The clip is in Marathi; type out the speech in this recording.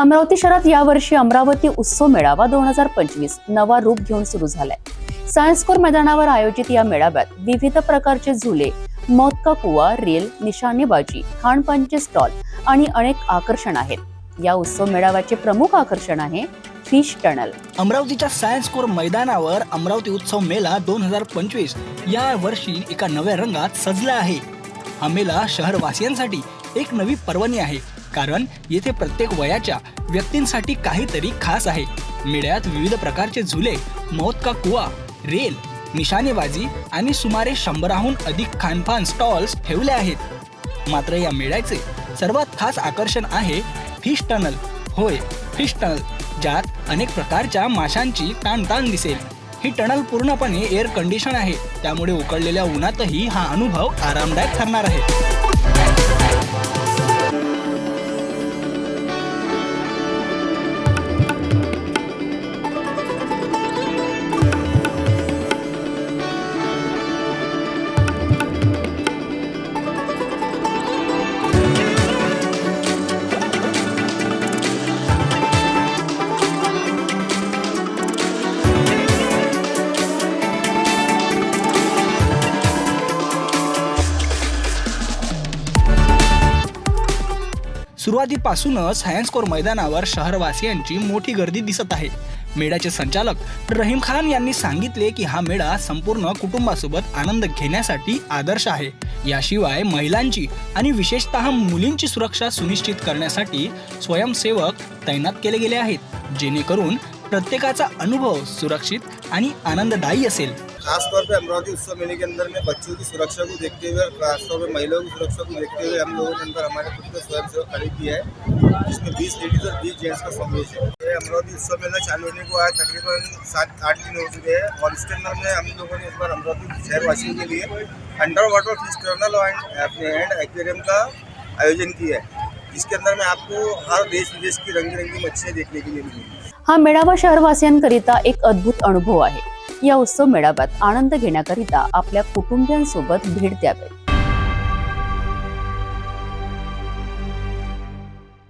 अमरावती शहरात यावर्षी अमरावती उत्सव मेळावा दोन हजार पंचवीस नवा रूप घेऊन सुरू झालाय. सायन्स कोर मैदानावर आयोजित या मेळाव्यात विविध प्रकारचे झुले मौत का कुवा रेल निशाणेबाजी खाणपानचे स्टॉल आणि अनेक आकर्षण आहेत. या उत्सव मेळाव्याचे प्रमुख आकर्षण आहे फिश टनल. अमरावतीच्या सायन्स कोर मैदानावर अमरावती उत्सव मेला दोन हजार पंचवीस. या वर्षी एका नव्या रंगात सजला आहे. हा मेला शहरवासियांसाठी एक नवी पर्वणी आहे. कारण येथे प्रत्येक वयाच्या व्यक्तींसाठी काहीतरी खास आहे. मेळ्यात विविध प्रकारचे झुले मौत का कुवा रेल निशाणेबाजी आणि सुमारे शंभराहून अधिक खानपान स्टॉल्स ठेवले आहेत. मात्र या मेळ्याचे सर्वात खास आकर्षण आहे फिश टनल. होय फिश टनल ज्यात अनेक प्रकारच्या माशांची ताणताण दिसेल. ही टनल पूर्णपणे एअर कंडिशन आहे. त्यामुळे उकळलेल्या उन्हातही हा अनुभव आरामदायक ठरणार आहे. सुरुवातीपासूनच सायन्स कोर मैदानावर शहरवासियांची मोठी गर्दी दिसत आहे. मेळ्याचे संचालक रहीम खान यांनी सांगितले की हा मेळा संपूर्ण कुटुंबासोबत आनंद घेण्यासाठी आदर्श आहे. याशिवाय महिलांची आणि विशेषतः मुलींची सुरक्षा सुनिश्चित करण्यासाठी स्वयंसेवक तैनात केले गेले आहेत जेणेकरून प्रत्येकाचा अनुभव सुरक्षित आणि आनंददायी असेल. खासतौर पे अमरावती उत्सव मेले के अंदर में बच्चों की सुरक्षा को देखते हुए खासतौर पर महिलाओं की सुरक्षा को देखते हुए हम लोगों ने अंदर हमारे खुद के स्वयंसेवक खड़े किया है, जिसमें 20 लेडीज़ और 20 जेंट्स का समावेश है। अमरावती उत्सव मेला चालू होने को आज तकरीबन सात, आठ दिन हो चुके हैं और इसके अंदर में हम लोगों ने इस बार अमरावती शहरवासियों के लिए under water fish tunnel and aquarium का आयोजन किया है। जिसके अंदर में आपको हर देश विदेश की रंग बिरंगी मच्छियाँ देखने के लिए मिलेंगी। हा, मेळावा शहरवासियांकरिता एक अद्भुत अनुभव आहे. या उत्सव मेळाव्यात आनंद घेण्याकरिता आपल्या कुटुंबियांसोबत भेट द्यावे.